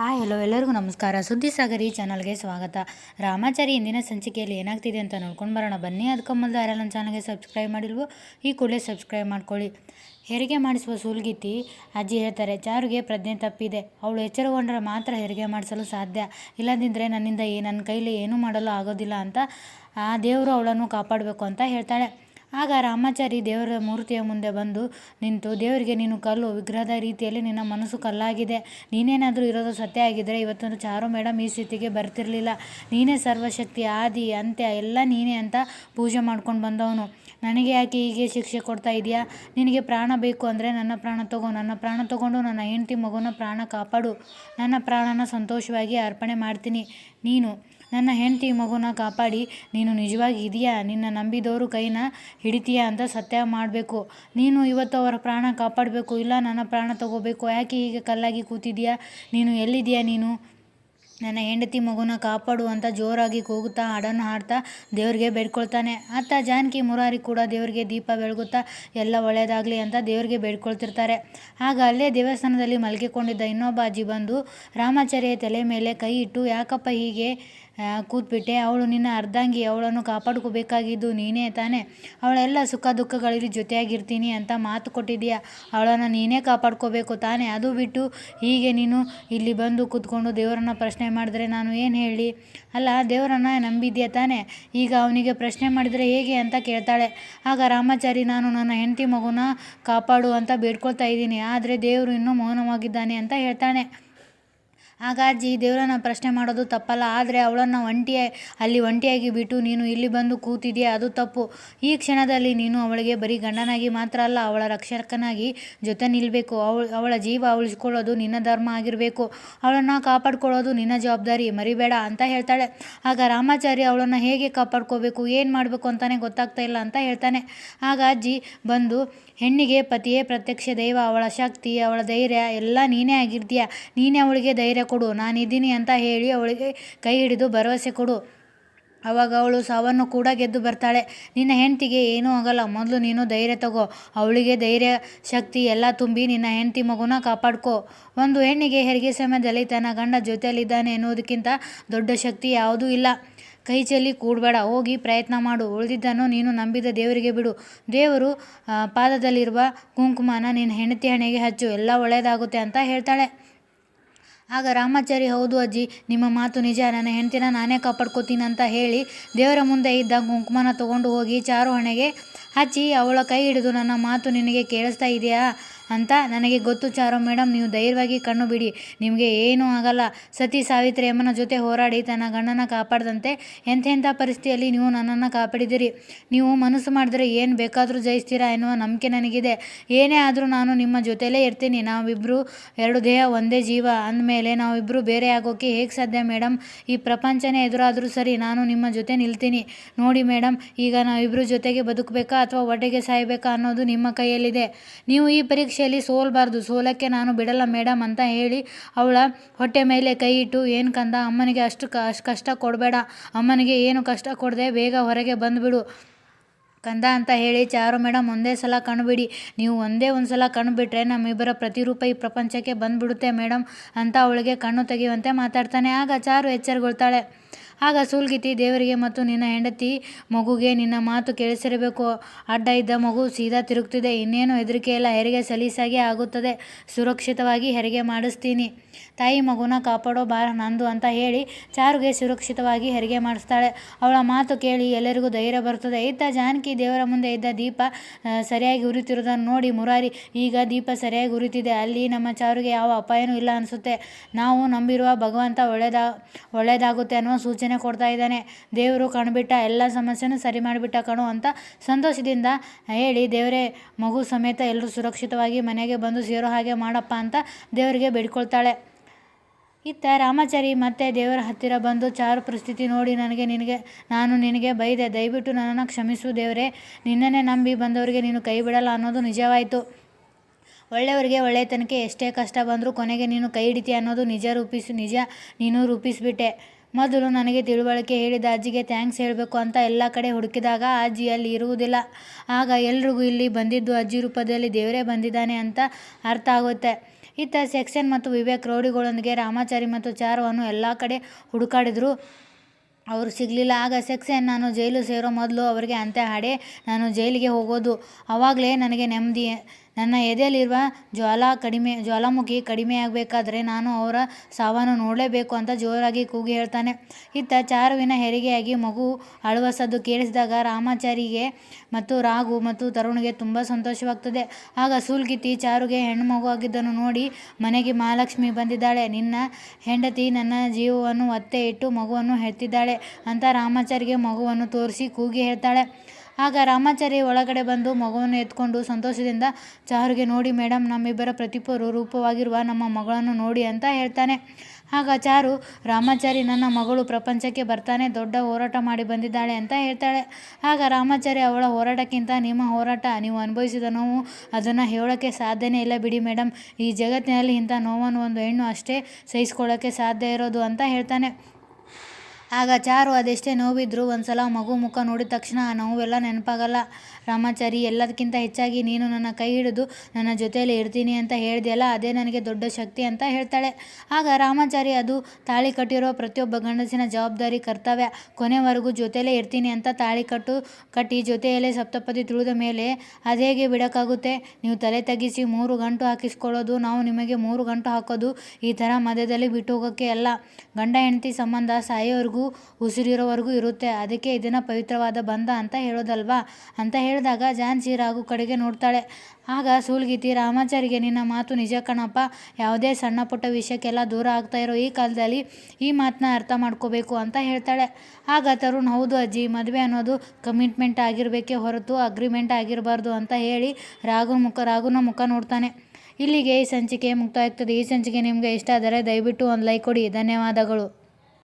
Hi, hello, ಎಲ್ಲರಿಗೂ ನಮಸ್ಕಾರ. ಸುದ್ದಿ ಸಾಗರ್ ಈ ಚಾನಲ್ಗೆ ಸ್ವಾಗತ. ರಾಮಾಚಾರಿ ಇಂದಿನ ಸಂಚಿಕೆಯಲ್ಲಿ ಏನಾಗ್ತಿದೆ ಅಂತ ನೋಡ್ಕೊಂಡು ಬರೋಣ. ಬನ್ನಿ, ಅದಕ್ಕೆ ಮೊದಲು ಯಾರೆಲ್ಲ ನನ್ನ ಚಾನಲ್ಗೆ ಸಬ್ಸ್ಕ್ರೈಬ್ ಮಾಡಿಲ್ವೋ, ಈ ಕೂಡಲೇ ಸಬ್ಸ್ಕ್ರೈಬ್ ಮಾಡ್ಕೊಳ್ಳಿ. ಹೆರಿಗೆ ಮಾಡಿಸುವ ಸೂಲ್ಗಿತ್ತಿ ಅಜ್ಜಿ ಹೇಳ್ತಾರೆ ಚಾರುಗೆ ಪ್ರಜ್ಞೆ ತಪ್ಪಿದೆ. ಅವಳು ಎಚ್ಚರಗೊಂಡ್ರೆ ಮಾತ್ರ ಹೆರಿಗೆ ಮಾಡಿಸಲು ಸಾಧ್ಯ. ಇಲ್ಲದಿದ್ದರೆ ನನ್ನಿಂದ ನನ್ನ ಕೈಲಿ ಏನೂ ಮಾಡಲು ಆಗೋದಿಲ್ಲ ಅಂತ ಆ ದೇವರು ಅವಳನ್ನು ಕಾಪಾಡಬೇಕು ಅಂತ ಹೇಳ್ತಾಳೆ. ಆಗ ರಾಮಾಚಾರಿ ದೇವರ ಮೂರ್ತಿಯ ಮುಂದೆ ಬಂದು ನಿಂತು, ದೇವರಿಗೆ ನೀನು ಕಲ್ಲು, ವಿಗ್ರಹದ ರೀತಿಯಲ್ಲಿ ನಿನ್ನ ಮನಸ್ಸು ಕಲ್ಲಾಗಿದೆ. ನೀನೇನಾದರೂ ಇರೋದು ಸತ್ಯ ಆಗಿದ್ದರೆ ಇವತ್ತೊಂದು ಚಾರು ಮೇಡಮ್ ಈ ಸ್ಥಿತಿಗೆ ಬರ್ತಿರಲಿಲ್ಲ. ನೀನೇ ಸರ್ವಶಕ್ತಿ, ಆದಿ, ಅಂತ್ಯ, ಎಲ್ಲ ನೀನೇ ಅಂತ ಪೂಜೆ ಮಾಡ್ಕೊಂಡು ಬಂದವನು. ನನಗೆ ಯಾಕೆ ಹೀಗೆ ಶಿಕ್ಷೆ ಕೊಡ್ತಾ ಇದೆಯಾ? ನಿನಗೆ ಪ್ರಾಣ ಬೇಕು ಅಂದರೆ ನನ್ನ ಪ್ರಾಣ ತಗೋ. ನನ್ನ ಪ್ರಾಣ ತಗೊಂಡು ನನ್ನ ಹೆಂಡತಿ ಮಗುನ ಪ್ರಾಣ ಕಾಪಾಡು. ನನ್ನ ಪ್ರಾಣನ ಸಂತೋಷವಾಗಿ ಅರ್ಪಣೆ ಮಾಡ್ತೀನಿ. ನೀನು ನನ್ನ ಹೆಂಡತಿ ಮಗುನ ಕಾಪಾಡಿ, ನೀನು ನಿಜವಾಗಿ ಇದೆಯಾ? ನಿನ್ನ ನಂಬಿದವರು ಕೈನ ಹಿಡಿತೀಯಾ ಅಂತ ಸತ್ಯ ಮಾಡಬೇಕು. ನೀನು ಇವತ್ತು ಅವರ ಪ್ರಾಣ ಕಾಪಾಡಬೇಕು, ಇಲ್ಲ ನನ್ನ ಪ್ರಾಣ ತಗೋಬೇಕು. ಯಾಕೆ ಹೀಗೆ ಕಲ್ಲಾಗಿ ಕೂತಿದೀಯಾ ನೀನು ಎಲ್ಲಿದೆಯಾ ನೀನು? ನನ್ನ ಹೆಂಡತಿ ಮಗುನ ಕಾಪಾಡು ಅಂತ ಜೋರಾಗಿ ಕೂಗುತ್ತಾ ಹಾಡನ್ನು ಹಾಡ್ತಾ ದೇವರಿಗೆ ಬೇಡ್ಕೊಳ್ತಾನೆ. ಅತ್ತ ಜಾನಕಿ ಮುರಾರಿ ಕೂಡ ದೇವರಿಗೆ ದೀಪ ಬೆಳಗುತ್ತಾ, ಎಲ್ಲ ಒಳ್ಳೆಯದಾಗಲಿ ಅಂತ ದೇವರಿಗೆ ಬೇಡ್ಕೊಳ್ತಿರ್ತಾರೆ. ಆಗ ಅಲ್ಲೇ ದೇವಸ್ಥಾನದಲ್ಲಿ ಮಲಗಿಕೊಂಡಿದ್ದ ಇನ್ನೊಬ್ಬ ಅಜ್ಜಿ ಬಂದು, ರಾಮಾಚಾರ್ಯ ತಲೆ ಮೇಲೆ ಕೈ ಇಟ್ಟು, ಯಾಕಪ್ಪ ಹೀಗೆ ಕೂತ್ಬಿಟ್ಟೆ. ಅವಳು ನಿನ್ನ ಅರ್ಧಾಂಗಿ, ಅವಳನ್ನು ಕಾಪಾಡ್ಕೋಬೇಕಾಗಿದ್ದು ನೀನೇ ತಾನೇ. ಅವಳೆಲ್ಲ ಸುಖ ದುಃಖಗಳಲ್ಲಿ ಜೊತೆಯಾಗಿರ್ತೀನಿ ಅಂತ ಮಾತು ಕೊಟ್ಟಿದ್ದೀಯಾ. ಅವಳನ್ನು ನೀನೇ ಕಾಪಾಡ್ಕೋಬೇಕು ತಾನೇ. ಅದು ಬಿಟ್ಟು ಹೀಗೆ ನೀನು ಇಲ್ಲಿ ಬಂದು ಕೂತ್ಕೊಂಡು ದೇವರನ್ನು ಪ್ರಶ್ನೆ ಮಾಡಿದ್ರೆ ನಾನು ಏನು ಹೇಳಿ? ಅಲ್ಲ, ದೇವರನ್ನು ನಂಬಿದ್ಯಾ ತಾನೇ? ಈಗ ಅವನಿಗೆ ಪ್ರಶ್ನೆ ಮಾಡಿದರೆ ಹೇಗೆ ಅಂತ ಕೇಳ್ತಾಳೆ. ಆಗ ರಾಮಾಚಾರಿ, ನಾನು ನನ್ನ ಹೆಂಡತಿ ಮಗುನ ಕಾಪಾಡು ಅಂತ ಬೇಡ್ಕೊಳ್ತಾ ಇದ್ದೀನಿ. ಆದರೆ ದೇವರು ಇನ್ನೂ ಮೌನವಾಗಿದ್ದಾನೆ ಅಂತ ಹೇಳ್ತಾನೆ. ಆಗ ಅಜ್ಜಿ, ದೇವರನ್ನ ಪ್ರಶ್ನೆ ಮಾಡೋದು ತಪ್ಪಲ್ಲ, ಆದರೆ ಅವಳನ್ನು ಒಂಟಿ, ಅಲ್ಲಿ ಒಂಟಿಯಾಗಿ ಬಿಟ್ಟು, ನೀನು ಇಲ್ಲಿ ಬಂದು ಕೂತಿದೆಯಾ? ಅದು ತಪ್ಪು. ಈ ಕ್ಷಣದಲ್ಲಿ ನೀನು ಅವಳಿಗೆ ಬರೀ ಗಂಡನಾಗಿ ಮಾತ್ರ ಅಲ್ಲ, ಅವಳ ರಕ್ಷಕನಾಗಿ ಜೊತೆ ನಿಲ್ಲಬೇಕು ಅವಳು, ಅವಳ ಜೀವ ಉಳಿಸ್ಕೊಳ್ಳೋದು ನಿನ್ನ ಧರ್ಮ ಆಗಿರಬೇಕು. ಅವಳನ್ನು ಕಾಪಾಡ್ಕೊಳ್ಳೋದು ನಿನ್ನ ಜವಾಬ್ದಾರಿ. ಮರಿಬೇಡ ಅಂತ ಹೇಳ್ತಾಳೆ. ಆಗ ರಾಮಾಚಾರಿ ಅವಳನ್ನು ಹೇಗೆ ಕಾಪಾಡ್ಕೋಬೇಕು, ಏನು ಮಾಡಬೇಕು ಅಂತಾನೆ ಗೊತ್ತಾಗ್ತಾ ಇಲ್ಲ ಅಂತ ಹೇಳ್ತಾನೆ. ಆಗ ಅಜ್ಜಿ ಬಂದು, ಹೆಣ್ಣಿಗೆ ಪತಿಯೇ ಪ್ರತ್ಯಕ್ಷ ದೈವ, ಅವಳ ಶಕ್ತಿ, ಅವಳ ಧೈರ್ಯ, ಎಲ್ಲ ನೀನೇ ಆಗಿರ್ತೀಯ. ನೀನೇ ಅವಳಿಗೆ ಧೈರ್ಯ ಕೊಡು, ನಾನಿದ್ದೀನಿ ಅಂತ ಹೇಳಿ ಅವಳಿಗೆ ಕೈ ಹಿಡಿದು ಭರವಸೆ ಕೊಡು. ಅವಾಗ ಅವಳು ಸಾವನ್ನು ಕೂಡ ಗೆದ್ದು ಬರ್ತಾಳೆ. ನಿನ್ನ ಹೆಂಡತಿಗೆ ಏನೂ ಆಗಲ್ಲ, ಮೊದಲು ನೀನು ಧೈರ್ಯ ತಗೋ. ಅವಳಿಗೆ ಧೈರ್ಯ, ಶಕ್ತಿ ಎಲ್ಲ ತುಂಬಿ ನಿನ್ನ ಹೆಂಡತಿ ಮಗುನ ಕಾಪಾಡ್ಕೋ. ಒಂದು ಹೆಣ್ಣಿಗೆ ಹೆರಿಗೆ ಸಮಯದಲ್ಲಿ ತನ್ನ ಗಂಡ ಜೊತೆಯಲ್ಲಿದ್ದಾನೆ ಎನ್ನುವುದಕ್ಕಿಂತ ದೊಡ್ಡ ಶಕ್ತಿ ಯಾವುದೂ ಇಲ್ಲ. ಕೈ ಚೆಲ್ಲಿ ಕೂಡಬೇಡ, ಹೋಗಿ ಪ್ರಯತ್ನ ಮಾಡು. ಉಳಿದಿದ್ದನ್ನು ನೀನು ನಂಬಿದ ದೇವರಿಗೆ ಬಿಡು. ದೇವರು ಪಾದದಲ್ಲಿರುವ ಕುಂಕುಮನ ನಿನ್ನ ಹೆಂಡತಿ ಹಣೆಗೆ ಹಚ್ಚು. ಎಲ್ಲ ಒಳ್ಳೆಯದಾಗುತ್ತೆ ಅಂತ ಹೇಳ್ತಾಳೆ. ಆಗ ರಾಮಾಚಾರಿ, ಹೌದು ಅಜ್ಜಿ, ನಿಮ್ಮ ಮಾತು ನಿಜ, ನನ್ನ ಹೆಂಡತಿನ ನಾನೇ ಕಾಪಾಡ್ಕೋತೀನಿ ಅಂತ ಹೇಳಿ ದೇವರ ಮುಂದೆ ಇದ್ದ ಕುಂಕುಮನ ತಗೊಂಡು ಹೋಗಿ ಚಾರು ಹಣೆಗೆ ಹಚ್ಚಿ ಅವಳ ಕೈ ಹಿಡಿದು, ನನ್ನ ಮಾತು ನಿನಗೆ ಕೇಳಿಸ್ತಾ ಇದೆಯಾ? ಅಂತ ನನಗೆ ಗೊತ್ತು ಚಾರೋ ಮೇಡಮ್, ನೀವು ಧೈರ್ಯವಾಗಿ ಕಣ್ಣು ಬಿಡಿ. ನಿಮಗೆ ಏನೂ ಆಗಲ್ಲ. ಸತಿ ಸಾವಿತ್ರಿ ಅಮ್ಮನ ಜೊತೆ ಹೋರಾಡಿ ತನ್ನ ಗಂಡನ ಕಾಪಾಡದಂತೆ ಎಂಥೆಂಥ ಪರಿಸ್ಥಿತಿಯಲ್ಲಿ ನೀವು ನನ್ನನ್ನು ಕಾಪಾಡಿದಿರಿ ನೀವು ಮನಸ್ಸು ಮಾಡಿದ್ರೆ ಏನು ಬೇಕಾದರೂ ಜಯಿಸ್ತೀರಾ ಎನ್ನುವ ನಂಬಿಕೆ ನನಗಿದೆ. ಏನೇ ಆದರೂ ನಾನು ನಿಮ್ಮ ಜೊತೆಲೇ ಇರ್ತೀನಿ. ನಾವಿಬ್ಬರು ಎರಡು ದೇಹ, ಒಂದೇ ಜೀವ. ಅಂದಮೇಲೆ ನಾವಿಬ್ಬರು ಬೇರೆ ಆಗೋಕೆ ಹೇಗೆ ಸಾಧ್ಯ ಮೇಡಮ್? ಈ ಪ್ರಪಂಚನೇ ಎದುರಾದರೂ ಸರಿ ನಾನು ನಿಮ್ಮ ಜೊತೆ ನಿಲ್ತೀನಿ. ನೋಡಿ ಮೇಡಮ್, ಈಗ ನಾವಿಬ್ಬರು ಜೊತೆಗೆ ಬದುಕಬೇಕಾ ಅಥವಾ ಹೊಟ್ಟೆಗೆ ಸಾಯಬೇಕಾ ಅನ್ನೋದು ನಿಮ್ಮ ಕೈಯಲ್ಲಿದೆ. ನೀವು ಈ ಪರೀಕ್ಷೆಯಲ್ಲಿ ಸೋಲ್ಬಾರ್ದು, ಸೋಲಕ್ಕೆ ನಾನು ಬಿಡಲ್ಲ ಮೇಡಮ್ ಅಂತ ಹೇಳಿ ಅವಳ ಹೊಟ್ಟೆ ಮೇಲೆ ಕೈ ಇಟ್ಟು, ಏನು ಕಂದ, ಅಮ್ಮನಿಗೆ ಅಷ್ಟು ಕಷ್ಟ ಕೊಡಬೇಡ, ಅಮ್ಮನಿಗೆ ಏನು ಕಷ್ಟ ಕೊಡದೆ ಬೇಗ ಹೊರಗೆ ಬಂದುಬಿಡು. ಕಂದ ಅಂತ ಹೇಳಿ ಚಾರು ಮೇಡಮ್ ಒಂದೇ ಸಲ ಕಣ್ಬಿಡಿ, ನೀವು ಒಂದೇ ಒಂದು ಸಲ ಕಣ್ಬಿಟ್ರೆ ನಮ್ಮಿಬ್ಬರ ಪ್ರತಿರೂಪ ಈ ಪ್ರಪಂಚಕ್ಕೆ ಬಂದುಬಿಡುತ್ತೆ ಮೇಡಮ್ ಅಂತ ಅವಳಿಗೆ ಕಣ್ಣು ತೆಗೆಯುವಂತೆ ಮಾತಾಡ್ತಾನೆ. ಆಗ ಚಾರು ಎಚ್ಚರಗೊಳ್ತಾಳೆ. ಆಗ ಸೂಲ್ಗಿತ್ತಿ ದೇವರಿಗೆ ಮತ್ತು ನಿನ್ನ ಹೆಂಡತಿ ಮಗುಗೆ ನಿನ್ನ ಮಾತು ಕೇಳಿಸಿರಬೇಕು. ಅಡ್ಡ ಇದ್ದ ಮಗು ಸೀದಾ ತಿರುಗ್ತಿದೆ. ಇನ್ನೇನು ಹೆದರಿಕೆ ಇಲ್ಲ. ಹೆರಿಗೆ ಸಲೀಸಾಗಿ ಆಗುತ್ತದೆ. ಸುರಕ್ಷಿತವಾಗಿ ಹೆರಿಗೆ ಮಾಡಿಸ್ತೀನಿ. ತಾಯಿ ಮಗುನ ಕಾಪಾಡೋ ಬಾರ ನಂದು ಅಂತ ಹೇಳಿ ಚಾರುಗೆ ಸುರಕ್ಷಿತವಾಗಿ ಹೆರಿಗೆ ಮಾಡಿಸ್ತಾಳೆ. ಅವಳ ಮಾತು ಕೇಳಿ ಎಲ್ಲರಿಗೂ ಧೈರ್ಯ ಬರ್ತದೆ ಇತ್ತ ಜಾನಕಿ ದೇವರ ಮುಂದೆ ಇದ್ದ ದೀಪ ಸರಿಯಾಗಿ ಉರಿತಿರೋದನ್ನು ನೋಡಿ ಮುರಾರಿ, ಈಗ ದೀಪ ಸರಿಯಾಗಿ ಉರಿತಿದೆ. ಅಲ್ಲಿ ನಮ್ಮ ಚಾರುಗೆ ಯಾವ ಅಪಾಯನೂ ಇಲ್ಲ ಅನಿಸುತ್ತೆ. ನಾವು ನಂಬಿರುವ ಭಗವಂತ ಒಳ್ಳೆಯದ ಒಳ್ಳೆಯದಾಗುತ್ತೆ ಅನ್ನುವ ಸೂಚನೆ ಕೊಡ್ತಾ ಇದ್ದಾನೆ. ದೇವರು ಕಣ್ಬಿಟ್ಟ ಎಲ್ಲ ಸಮಸ್ಯೆನೂ ಸರಿ ಮಾಡಿಬಿಟ್ಟ ಕಣು ಅಂತ ಸಂತೋಷದಿಂದ ಹೇಳಿ, ದೇವರೇ, ಮಗು ಸಮೇತ ಎಲ್ಲರೂ ಸುರಕ್ಷಿತವಾಗಿ ಮನೆಗೆ ಬಂದು ಸೇರೋ ಹಾಗೆ ಮಾಡಪ್ಪ ಅಂತ ದೇವರಿಗೆ ಬೇಡ್ಕೊಳ್ತಾಳೆ. ಇತ್ತ ರಾಮಾಚಾರಿ ಮತ್ತೆ ದೇವರ ಹತ್ತಿರ ಬಂದು ಚಾರು ಪರಿಸ್ಥಿತಿ ನೋಡಿ ನನಗೆ ನಿನಗೆ, ನಾನು ನಿನಗೆ ಬೈದೆ. ದಯವಿಟ್ಟು ನನ್ನನ್ನು ಕ್ಷಮಿಸು ದೇವರೇ. ನಿನ್ನನ್ನೇ ನಂಬಿ ಬಂದವರಿಗೆ ನೀನು ಕೈ ಬಿಡಲ್ಲ ಅನ್ನೋದು ನಿಜವಾಯಿತು. ಒಳ್ಳೆಯವರಿಗೆ ಒಳ್ಳೆಯತನಕ್ಕೆ ಎಷ್ಟೇ ಕಷ್ಟ ಬಂದರೂ ಕೊನೆಗೆ ನೀನು ಕೈ ಹಿಡಿತೀಯ ಅನ್ನೋದು ನಿಜ ರೂಪಿಸಿ, ನಿಜ ನೀನು ರೂಪಿಸಿಬಿಟ್ಟೆ. ಮೊದಲು ನನಗೆ ತಿಳುವಳಿಕೆ ಹೇಳಿದ ಅಜ್ಜಿಗೆ ಥ್ಯಾಂಕ್ಸ್ ಹೇಳಬೇಕು ಅಂತ ಎಲ್ಲ ಕಡೆ ಹುಡುಕಿದಾಗ ಅಜ್ಜಿ ಅಲ್ಲಿ ಇರುವುದಿಲ್ಲ. ಆಗ ಎಲ್ರಿಗೂ ಇಲ್ಲಿ ಬಂದಿದ್ದು ಅಜ್ಜಿ ರೂಪದಲ್ಲಿ ದೇವರೇ ಬಂದಿದ್ದಾನೆ ಅಂತ ಅರ್ಥ ಆಗುತ್ತೆ. ಇತ್ತ ಸೆಕ್ಷನ್ ಮತ್ತು ವಿವೇಕ್ ರೌಡಿಗಳೊಂದಿಗೆ ರಾಮಾಚಾರಿ ಮತ್ತು ಚಾರುವನ್ನು ಎಲ್ಲ ಕಡೆ ಹುಡುಕಾಡಿದ್ರು. ಅವರು ಸಿಗಲಿಲ್ಲ. ಆಗ ಸೆಕ್ಸೆನ್ ನಾನು ಜೈಲು ಸೇರೋ ಮೊದಲು ಅವರಿಗೆ ಅಂತ್ಯ ಹಾಡಿ. ನಾನು ಜೈಲಿಗೆ ಹೋಗೋದು. ಆವಾಗಲೇ ನನಗೆ ನೆಮ್ಮದಿ ನನ್ನ ಎದೆಯಲ್ಲಿರುವ ಜ್ವಾಲ ಕಡಿಮೆ, ಜ್ವಾಲಾಮುಖಿ ಕಡಿಮೆ ಆಗಬೇಕಾದ್ರೆ ನಾನು ಅವರ ಸಾವನ್ನು ನೋಡಲೇಬೇಕು ಅಂತ ಜೋರಾಗಿ ಕೂಗಿ ಹೇಳ್ತಾನೆ. ಇತ್ತ ಚಾರುವಿನ ಹೆರಿಗೆಯಾಗಿ ಮಗು ಅಳುವ ಸದ್ದು ಕೇಳಿಸಿದಾಗ ರಾಮಾಚಾರಿಗೆ ಮತ್ತು ರಾಘು ಮತ್ತು ತರುಣಿಗೆ ತುಂಬ ಸಂತೋಷವಾಗ್ತದೆ. ಆಗ ಸೂಲ್ಗಿತ್ತಿ ಚಾರುಗೆ ಹೆಣ್ಣು ಮಗು ಆಗಿದ್ದನ್ನು ನೋಡಿ ಮನೆಗೆ ಮಹಾಲಕ್ಷ್ಮಿ ಬಂದಿದ್ದಾಳೆ. ನಿನ್ನ ಹೆಂಡತಿ ನನ್ನ ಜೀವವನ್ನು ಒತ್ತೆ ಇಟ್ಟು ಮಗುವನ್ನು ಹೆತ್ತಿದ್ದಾಳೆ ಅಂತ ರಾಮಾಚಾರಿಗೆ ಮಗುವನ್ನು ತೋರಿಸಿ ಕೂಗಿ ಹೇಳ್ತಾಳೆ. ಆಗ ರಾಮಾಚಾರಿ ಒಳಗಡೆ ಬಂದು ಮಗುವನ್ನು ಎತ್ಕೊಂಡು ಸಂತೋಷದಿಂದ, ಚಾರುಗೆ ನೋಡಿ ಮೇಡಮ್ ನಮ್ಮಿಬ್ಬರ ಪ್ರತಿಪರು ರೂಪವಾಗಿರುವ ನಮ್ಮ ಮಗಳನ್ನು ನೋಡಿ ಅಂತ ಹೇಳ್ತಾನೆ. ಆಗ ಚಾರು, ರಾಮಾಚಾರಿ, ನನ್ನ ಮಗಳು ಪ್ರಪಂಚಕ್ಕೆ ಬರ್ತಾನೆ, ದೊಡ್ಡ ಹೋರಾಟ ಮಾಡಿ ಬಂದಿದ್ದಾಳೆ ಅಂತ ಹೇಳ್ತಾಳೆ. ಆಗ ರಾಮಾಚಾರಿ ಅವಳ ಹೋರಾಟಕ್ಕಿಂತ ನಿಮ್ಮ ಹೋರಾಟ ನೀವು ಅನುಭವಿಸಿದ ನೋವು, ಅದನ್ನು ಹೇಳೋಕ್ಕೆ ಸಾಧ್ಯನೇ ಇಲ್ಲ ಬಿಡಿ ಮೇಡಮ್ ಈ ಜಗತ್ತಿನಲ್ಲಿ ಇಂಥ ನೋವನ್ನು ಒಂದು ಹೆಣ್ಣು ಅಷ್ಟೇ ಸಹಿಸ್ಕೊಳ್ಳೋಕ್ಕೆ ಸಾಧ್ಯ ಇರೋದು ಅಂತ ಹೇಳ್ತಾನೆ. ಆಗ ಚಾರು ಅದೆಷ್ಟೇ ನೋವಿದ್ರು ಒಂದ್ಸಲ ಮಗು ಮುಖ ನೋಡಿದ ತಕ್ಷಣ ಆ ನೋವೆಲ್ಲ ನೆನಪಾಗಲ್ಲ. ರಾಮಾಚಾರಿ ಎಲ್ಲದಕ್ಕಿಂತ ಹೆಚ್ಚಾಗಿ ನೀನು ನನ್ನ ಕೈ ಹಿಡಿದು ನನ್ನ ಜೊತೆಯಲ್ಲಿ ಇರ್ತೀನಿ ಅಂತ ಹೇಳಿದೆಯಲ್ಲ, ಅದೇ ನನಗೆ ದೊಡ್ಡ ಶಕ್ತಿ ಅಂತ ಹೇಳ್ತಾಳೆ. ಆಗ ರಾಮಾಚಾರಿ, ಅದು ತಾಳಿ ಕಟ್ಟಿರೋ ಪ್ರತಿಯೊಬ್ಬ ಗಂಡಸಿನ ಜವಾಬ್ದಾರಿ, ಕರ್ತವ್ಯ. ಕೊನೆವರೆಗೂ ಜೊತೆಯಲ್ಲೇ ಇರ್ತೀನಿ ಅಂತ ತಾಳಿ ಕಟ್ಟು, ಕಟ್ಟಿ ಜೊತೆಯಲ್ಲೇ ಸಪ್ತಪದಿ ತುಳಿದ ಮೇಲೆ ಅದೇಗೆ ಬಿಡೋಕ್ಕಾಗುತ್ತೆ? ನೀವು ತಲೆ ತಗ್ಗಿಸಿ ಮೂರು ಗಂಟು ಹಾಕಿಸ್ಕೊಳ್ಳೋದು, ನಾವು ನಿಮಗೆ ಮೂರು ಗಂಟು ಹಾಕೋದು ಈ ಥರ ಮಧ್ಯದಲ್ಲಿ ಬಿಟ್ಟು ಹೋಗೋಕ್ಕೆ ಅಲ್ಲ. ಗಂಡ, ಹೆಂಡತಿ ಸಂಬಂಧ ಸಾಯೋವರೆಗೂ ಉಸಿರಿರೋವರೆಗೂ ಇರುತ್ತೆ. ಅದಕ್ಕೆ ಇದನ್ನು ಪವಿತ್ರವಾದ ಬಂಧ ಅಂತ ಹೇಳೋದಲ್ವಾ? ಅಂತ ಹೇಳಿದಾಗ ಝಾನ್ಸಿ ರಾಘು ಕಡೆಗೆ ನೋಡ್ತಾಳೆ. ಆಗ ಸೂಲ್ಗಿತಿ, ರಾಮಾಚಾರಿಗೆ, ನಿನ್ನ ಮಾತು ನಿಜ ಕಣಪ್ಪ. ಯಾವುದೇ ಸಣ್ಣ ಪುಟ್ಟ ವಿಷಯಕ್ಕೆಲ್ಲ ದೂರ ಆಗ್ತಾ ಇರೋ ಈ ಕಾಲದಲ್ಲಿ ಈ ಮಾತನ್ನ ಅರ್ಥ ಮಾಡ್ಕೋಬೇಕು ಅಂತ ಹೇಳ್ತಾಳೆ. ಆಗ ತರುಣ್, ಹೌದು ಅಜ್ಜಿ, ಮದುವೆ ಅನ್ನೋದು ಕಮಿಟ್ಮೆಂಟ್ ಆಗಿರಬೇಕೇ ಹೊರತು ಅಗ್ರಿಮೆಂಟ್ ಆಗಿರಬಾರ್ದು ಅಂತ ಹೇಳಿ ರಾಘು ಮುಖ, ರಾಘುನ ಮುಖ ನೋಡ್ತಾನೆ. ಇಲ್ಲಿಗೆ ಈ ಸಂಚಿಕೆ ಮುಕ್ತಾಯ ಆಗ್ತದೆ ಈ ಸಂಚಿಕೆ ನಿಮಗೆ ಇಷ್ಟ ಆದರೆ ದಯವಿಟ್ಟು ಒಂದು ಲೈಕ್ ಕೊಡಿ. ಧನ್ಯವಾದಗಳು.